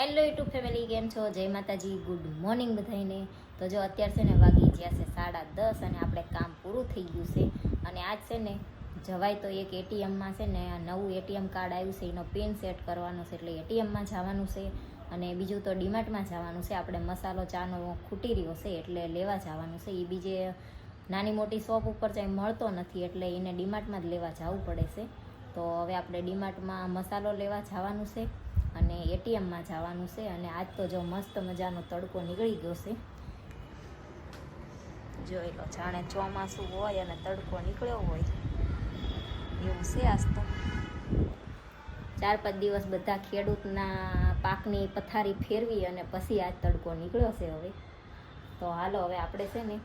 Hello YouTube family કેમ છો? જય માતાજી ગુડ મોર્નિંગ બધાને તો જો અત્યારે છે ને વાગી ગયા છે સાડા દસ અને આપણે કામ પૂરું થઈ ગયું છે. અને આજ છે ને જવાય તો એક એટીએમમાં છે ને નવું એટીએમ કાર્ડ આવ્યું છે, એનો પિન સેટ કરવાનો છે, એટલે એટીએમમાં જવાનું છે. અને બીજું તો ડીમાર્ટમાં જવાનું છે, આપણે મસાલો, ચાનો ખૂટી રહ્યો છે, એટલે લેવા જવાનું છે. એ બીજે નાની મોટી શોપ ઉપર જાય મળતો નથી, એટલે એને ડીમાર્ટમાં જ લેવા જવું પડે છે. તો હવે આપણે ડીમાર્ટમાં મસાલો લેવા જવાનું છે. એટીએમમાં જવાનું છે અને આજ તો જો મસ્ત મજાનો તડકો નીકળી ગયો છે. જોઈ લો, જાણે ચોમાસું હોય અને તડકો નીકળ્યો હોય. એવું છે આજ તો. ચાર પાંચ દિવસ બધા ખેડૂતના પાકની પથારી ફેરવી અને પછી આજ તડકો નીકળ્યો છે હવે. તો હાલો, હવે આપણે છે ને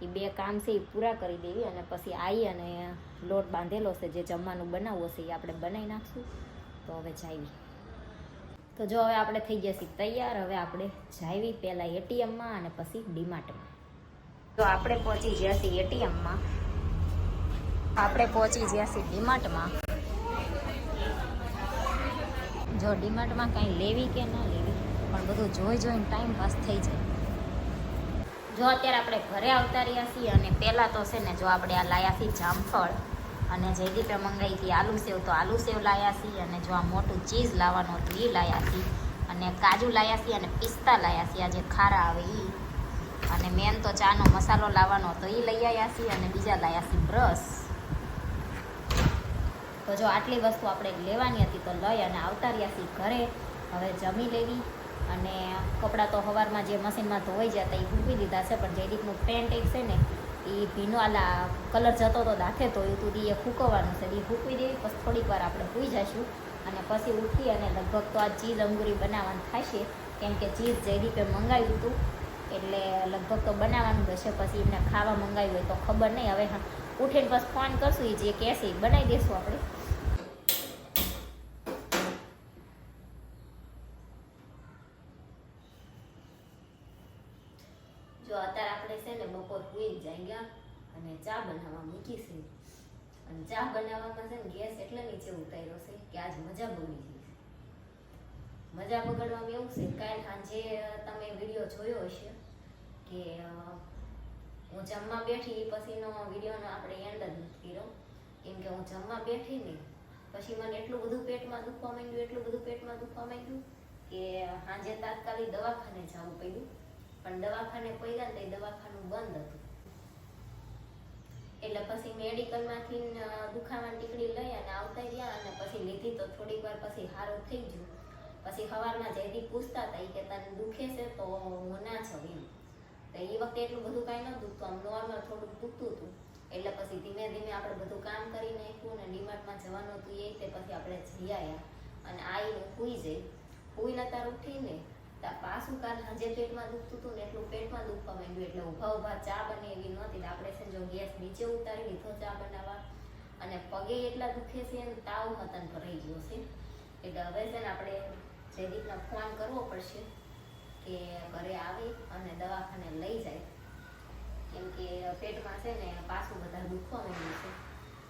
એ બે કામ છે એ પૂરા કરી દેવી અને પછી આવી અને લોટ બાંધેલો છે, જે જમવાનું બનાવવો છે એ આપણે બનાવી નાખશું. તો હવે જાવી તો જો હવે આપણે થઈ ગયા છીએ તૈયાર, હવે આપણે જાવી પહેલાં એટીએમમાં અને પછી ડીમાર્ટમાં. તો આપણે પહોંચી ગયા છીએ એટીએમમાં. આપણે પહોંચી ગયા છીએ ડીમાર્ટમાં. જો ડીમાર્ટમાં કાંઈ લેવી કે ન લેવી, પણ બધું જોઈ જોઈને ટાઈમ પાસ થઈ જાય. જો અત્યારે આપણે ઘરે આવતા રહ્યા છીએ અને પહેલાં તો છે ને, જો આપણે આ લાયા છીએ જામફળ અને જયદીપે મંગાવી હતી આલુ સેવ, તો આલુ સેવ લાયા છીએ અને જો આ મોટું ચીઝ લાવવાનું હતું એ લાયા છીએ અને કાજુ લાયા છીએ અને પિસ્તા લાયા છીએ આ જે ખારા આવે એ અને મેન તો ચાનો મસાલો લાવવાનો હતો એ લઈ આવ્યા છીએ અને બીજા લાયા છીએ બ્રશ. તો જો આટલી વસ્તુ આપણે લેવાની હતી, તો લઈ અને આવતા રહ્યા છીએ ઘરે. હવે જમી લેવી. અને કપડાં તો સવારમાં જે મશીનમાં ધોવાઈ જતા એ ફૂંકી દીધા છે, પણ જયદીપનું પેન્ટ એક છે ને એ ભીનો આલા કલર જતો તો દાખે તો એ તું એ ફૂંકવાનું છે. એ ફૂકવી દેવી પછી થોડીક વાર આપણે ભૂઈ જઈશું અને પછી ઉઠી અને લગભગ તો આ ચીઝ અંગુરી બનાવવાનું થશે. કેમ કે ચીઝ જે રીતે મંગાવ્યું હતું, એટલે લગભગ તો બનાવવાનું જ હશે. પછી એમને ખાવા મંગાવ્યું હોય તો ખબર નહીં. હવે હા, ઉઠીને બસ ફોન કરશું એ જે કહેશે એ બનાવી દઈશું આપણે. જો અત્યારે આપણે છે ને બપોર જ જાય ગયા અને ચા બનાવવા મૂકી અને ચા બનાવવામાં છે ને ગેસ એટલે નીચે ઉતાર્યો છે, કે આજ મજા બની ગઈ મજા બગડવામાં એવું છે. કાલ સાંજે તમે વીડિયો જોયો હશે કે હું જમવા બેઠી પછીનો વિડીયોનો આપણે એન્ડ જ કર્યો. કેમ કે હું જમવા બેઠી ને પછી મને એટલું બધું પેટમાં દુખવા માંડ્યું, એટલું બધું પેટમાં દુખવા માંડ્યું કે સાંજે તાત્કાલિક દવાખાને જવું પડ્યું. પણ દવાખાને પડ્યા ને દવાખાનું બંધ હતું. એટલે પછી મેડિકલમાંથી દુખાવાની ટીકડી લઈ અને આવતા ગયા અને પછી લીધી તો થોડીક વાર પછી સારું થઈ ગયું. પછી સવારમાં જયદીપ પૂછતા હતા કે તને દુખે છે તો હું ના છું એમ. તો એ વખતે એટલું બધું કાંઈ ન દુખતું આમ નોર્મલ થોડુંક દુખતું હતું. એટલે પછી ધીમે ધીમે આપણે બધું કામ કરી નાખ્યું અને ડીમાર્ટમાં જવાનું હતું એ તે પછી આપણે જઈ આવ્યા અને આવીને સૂઈ જઈ. સૂઈને તાર ઉઠીને પાછું કાલ સાંજે પેટમાં દુખતું હતું ને એટલું પેટમાં દુખવા માંડ્યું. એટલે ઊભા ઊભા ચા બને એવી નહોતી. આપણે છે જો ગેસ નીચે ઉતારી લીધો ચા બનાવવા. અને પગે એટલા દુખે છે ને તાવ મતન ભરાઈ ગયો છે. એટલે હવે છે ને આપણે જયદીપને ફોન કરવો પડશે કે ઘરે આવે અને દવાખાને લઈ જાય. કેમ કે પેટમાં છે ને પાછું બધા દુખવા માંડ્યું છે.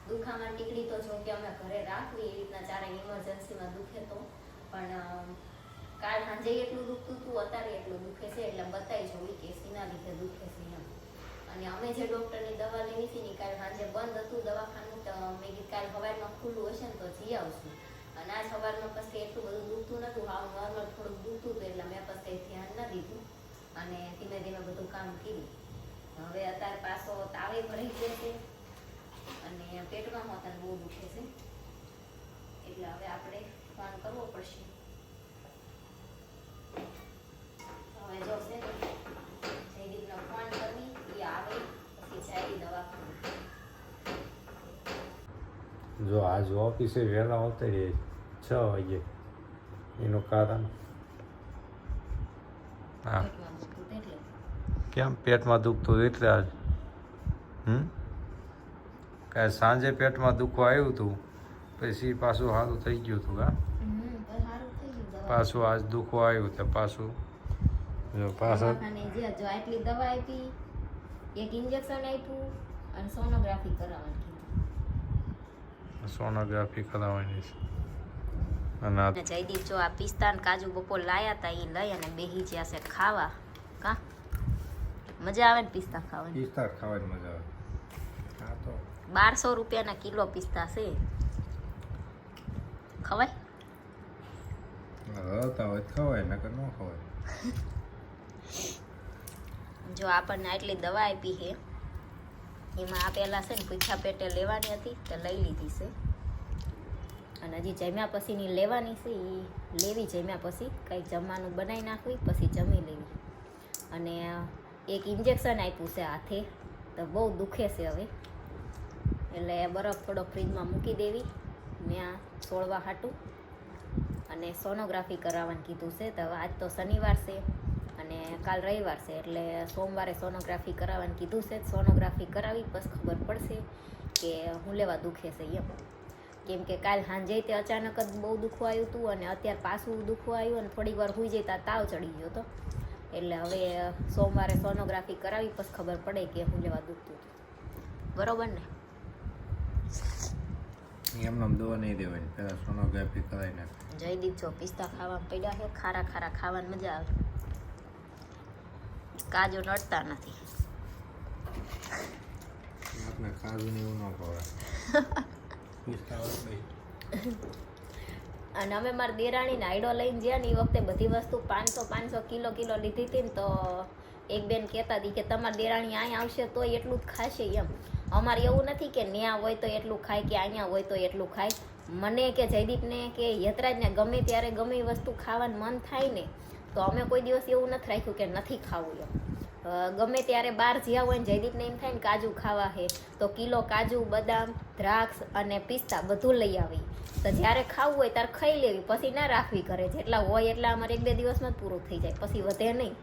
દુખામાં ટીકડી તો જો કે અમે ઘરે રાખવી એ રીતના ચારે ઇમરજન્સીમાં દુખે તો. પણ કાલ સાંજે એટલું દુખતું હતું અત્યારે એટલું દુખે છે, એટલે બતાવી જોવી કે સીના લીધે દુખે છે એમ. અને અમે જે ડૉક્ટરની દવા લેવી હતી ને કાલ સાંજે બંધ હતું, દવાખાનું તો મેં કીધું કાલ સવારમાં ખુલ્લું હશે ને તો જઈ આવશું. અને આજ સવારમાં પછી એટલું બધું દુખતું નતું, હાવ નોર્મલ થોડુંક દુખતું હતું, એટલે મેં પછી ધ્યાન ન દીધું. અને ધીમે ધીમે બધું કામ કર્યું. હવે અત્યારે પાછો તાવે ભરાઈ ગયો છે. અને પેટમાં હોતા બહુ દુખે છે. એટલે હવે આપણે ફોન કરવો પડશે હવે જો છે ને જયદીપને ફોન કરવી એ આવે પછી જાય દવાખાને જો આજ ઓફિસે વહેલા ઉતરીએ છ વાગે. એનું કારણ હા. કેમ? પેટમાં દુખતું એટલે આજ. હમ? કાંઈ સાંજે પેટમાં દુખવા આવ્યું હતું પછી પાછું સારું થઈ ગયું હતું હા? પાછું આજ દુખવા આવ્યું તો પાછું. જો પાછો જો આટલી દવા આપી એક ઇન્જેક્શન આપ્યું અને સોનોગ્રાફી કરાવવાની. સોનોગ્રાફી કરાવવાની છે. અને જયદીપ જો આ પિસ્તા ને કાજુ બપોર લાયા હતા એ લઈ અને બેહી જ્યાં છે ખાવા. કા? મજા આવે ને પિસ્તા ખાવાની? પિસ્તા ખાવાની મજા આવે. બારસો રૂપિયાના કિલો પિસ્તા છે. ખવાય? હળતા હોય તો ખવાય નકર ન ખવાય. જો આપણને આટલી દવા આપી છે એમાં આ પહેલાં છે ને પૂછા પેટે લેવાની હતી તે લઈ લીધી છે. અને હજી જમ્યા પછીની લેવાની છે એ લેવી જમ્યા પછી. કંઈક જમવાનું બનાવી નાખવી, પછી જમી લેવી. અને એક ઇન્જેક્શન આપ્યું છે હાથે. તો બહુ દુખે છે હવે. એટલે બરફ થોડો ફ્રીજમાં મૂકી દેવી. ત્યાં છોડવા હાટું. અને સોનોગ્રાફી કરાવવાનું કીધું છે. તો આજ તો શનિવાર છે. અને કાલ રવિવાર છે એટલે સોમવારે સોનોગ્રાફી કરાવવાનું કીધું છે. સોનોગ્રાફી કરાવી પછી ખબર પડશે કે હું લેવા દુખે છે એમ. કેમ કે કાલ સાંજે તે અચાનક જ બહુ દુખવા આવ્યું હતું અને અત્યારે પાછું દુખવા આવ્યું અને થોડીક વાર હોઈ જતા તાવ ચડી ગયો હતો. એટલે હવે સોમવારે સોનોગ્રાફી કરાવી પછી ખબર પડે કે હું લેવા દુખતું હતું. બરોબર ને? એમને દવા નહીં દેવાની પહેલાં સોનોગ્રાફી કરાવી નાખે. જયદીપ જો પિસ્તા ખાવા પડ્યા છે ખારા ખારા ખાવાની મજા આવે. કાજુ નડતા નથી. તો અને અમે મારા દેરાણીને આઈડો લઈને ગયા ને એ વખતે બધી વસ્તુ પાંચસો પાંચસો કિલો કિલો લીધી હતી ને તો એક બેન કહેતા હતી કે તમારી દેરાણી અહીંયા આવશે તોય એટલું જ ખાશે એમ. અમારે એવું નથી કે ન્યા હોય તો એટલું ખાય કે અહીંયા હોય તો એટલું ખાય. મને કે જયદીપને કે યતરાજને ગમે ત્યારે ગમે એ વસ્તુ ખાવાનું મન થાય ને તો અમે કોઈ દિવસ એવું નથી રાખ્યું કે નથી ખાવું એમ. ગમે ત્યારે બહાર જ્યાં હોય ને જયદીપને એમ થાય ને કાજુ ખાવા હે તો કિલો કાજુ બદામ દ્રાક્ષ અને પિસ્તા બધું લઈ આવી. તો જ્યારે ખાવું હોય ત્યારે ખાઈ લેવી પછી ના રાખવી કરે જેટલા હોય એટલા અમારે એક બે દિવસમાં જ પૂરું થઈ જાય પછી વધે નહીં.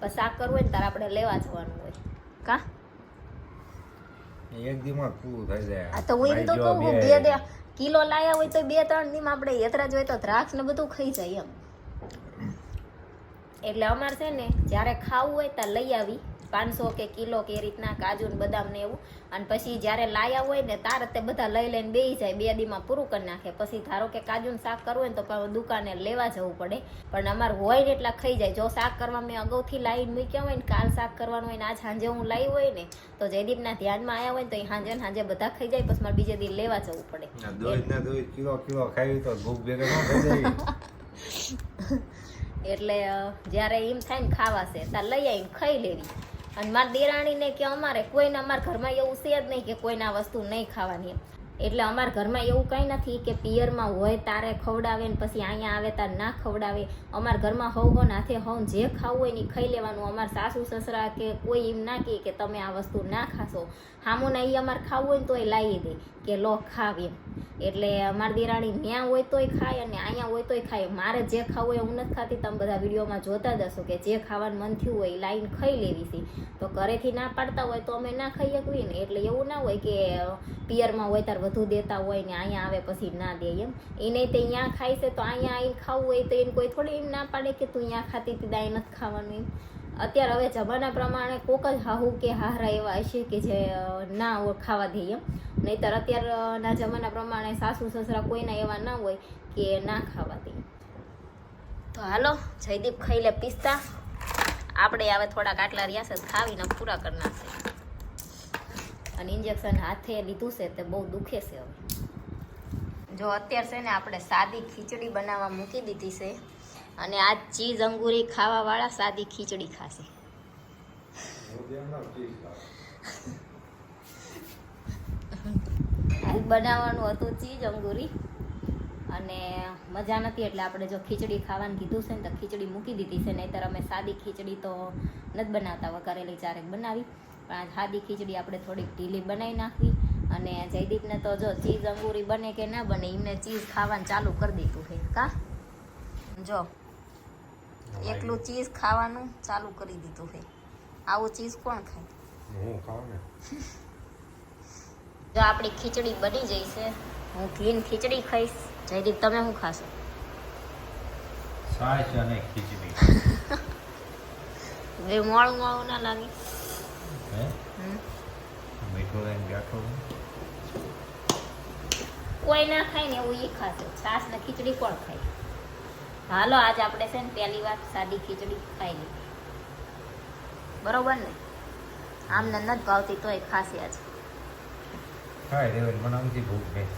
પછી શાક કરવું હોય ને ત્યારે આપણે લેવા જવાનું હોય. કા? એક દીમાં પૂરું થઈ જાય. આ તો હું એમ તો કહું બે કિલો લાયા હોય તો બે ત્રણ દીમાં આપણે યતરા હોય તો દ્રાક્ષ ને બધું ખાઈ જાય એમ. એટલે અમારે છે ને જ્યારે ખાવું હોય ત્યાં લઈ આવી. પાંચસો કે કિલો કે એ રીતના કાજુ ને બદામ ને એવું. અને પછી જ્યારે લાયા હોય ને તારે તે બધા લઈ લઈને બેસી જાય બે દીમાં પૂરું કરી નાખે. પછી ધારો કે કાજુનું શાક કરવું હોય ને તો દુકાને લેવા જવું પડે. પણ અમારે હોય ને એટલા ખાઈ જાય. જો શાક કરવા મેં અગાઉથી લાવીને મૂક્યા હોય ને કાલ શાક કરવાનું હોય ને આજ સાંજે હું લાવી હોય ને તો જયદીપના ધ્યાનમાં આવ્યા હોય ને તો એ સાંજે સાંજે બધા ખાઈ જાય. પછી મારે બીજે દી લેવા જવું પડે. કિલો કિલો ખાવી તો ભૂખ ભેગા એટલે જ્યારે એમ થાય ને ખાવા છે ત્યારે લઈ આવીને ખાઈ લેવી. અને મારા દેરાણીને કે અમારે કોઈને અમારા ઘરમાં એવું છે જ નહીં કે કોઈને વસ્તુ નહીં ખાવાની એમ. એટલે અમારા ઘરમાં એવું કંઈ નથી કે પિયરમાં હોય, તારે ખવડાવે ને પછી અહીંયા આવે, તારે ના ખવડાવે. અમારા ઘરમાં હોવ હો નાથે હોવ જે ખાવું હોય ને ખાઈ લેવાનું. અમારા સાસુ, સસરા કે કોઈ એમ ના કહે કે તમે આ વસ્તુ ના ખાશો. હામું ના એ અમારે ખાવું હોય ને તો એ લાવી દે કે લો ખાવ એમ. એટલે અમારી દિરાણી ત્યાં હોય તોય ખાય અને અહીંયા હોય તોય ખાય. મારે જે ખાવું હોય હું નથી ખાતી. તમે બધા વિડીયોમાં જોતા જશો કે જે ખાવાનું મન થયું હોય એ લાવીને ખાઈ લેવી છે. તો ઘરેથી ના પાડતા હોય તો અમે ના ખાઈ શકીએ ને. એટલે એવું ના હોય કે પિયરમાં હોય ત્યારે વધુ દેતા હોય ને અહીંયા આવે પછી ના દે એમ. એને તે અહીંયા ખાય છે તો અહીંયા આવીને ખાવું હોય તો એને કોઈ થોડી એમ ના પાડે કે તું અહીંયા ખાતી હતી દાય નથી ખાવાનું એમ. અત્યારે હવે જમાના પ્રમાણે કોક જ હાહુ કે હારા એવા હશે કે જે ના ખાવા દે એમ. નહીતર અત્યારના જમાના પ્રમાણે સાસુ સસરા કોઈના એવા ના હોય કે ના ખાવા દે. તો હાલો, જયદીપ ખાઈ લે પિસ્તા. આપણે હવે થોડાક આટલા રહ્યા છે ખાવીને પૂરા કરી નાખશે અને ઇન્જેક્શન હાથે લીધું છે તે બહુ દુખે છે હવે. જો અત્યારે છે ને આપણે સાદી ખીચડી બનાવવા મૂકી દીધી છે અને આ ચીઝ અંગુરી ખાવાવાળા સાદી ખીચડી ખાશે. બનાવવાનું હતું ચીજ અંગુરી અને મજા નથી એટલે આપણે જો ખીચડી ખાવાનું કીધું છે ને તો ખીચડી મૂકી દીધી છે, નહીંતર અમે સાદી ખીચડી તો નથી બનાવતા વઘારેલી ચારેક બનાવી. પણ આ સાદી ખીચડી આપણે થોડીક ઢીલી બનાવી નાખવી. અને જયદીપને તો જો ચીઝ અંગુરી બને કે ના બને એમને ચીઝ ખાવાનું ચાલુ કરી દીધું છે. કા? જો એકલું ચીઝ ખાવાનું ચાલુ કરી દીધું છે. આવું ચીઝ કોણ ખાય? હું ખાવ ને. જો આપણી ખીચડી બની જઈ છે. હું ગ્રીન ખીચડી ખાઈશ. જયદીપ તમે શું ખાશો? છાશ અને ખીચડી. મોળું મોળું ના લાગે. મીઠું લઈને બેઠો. કોઈ ના ખાય ને એવું એ ખાશે. છાસ ને ખીચડી કોણ ખાય? હાલો, આજ આપણે છે ને પહેલી વાર સાદી ખીચડી ખાઈ લીધી બરોબર ને? આમને નથી ભાવતી તોય ખાસી આજ. ખાય રેવલ મને ભૂખ નહીં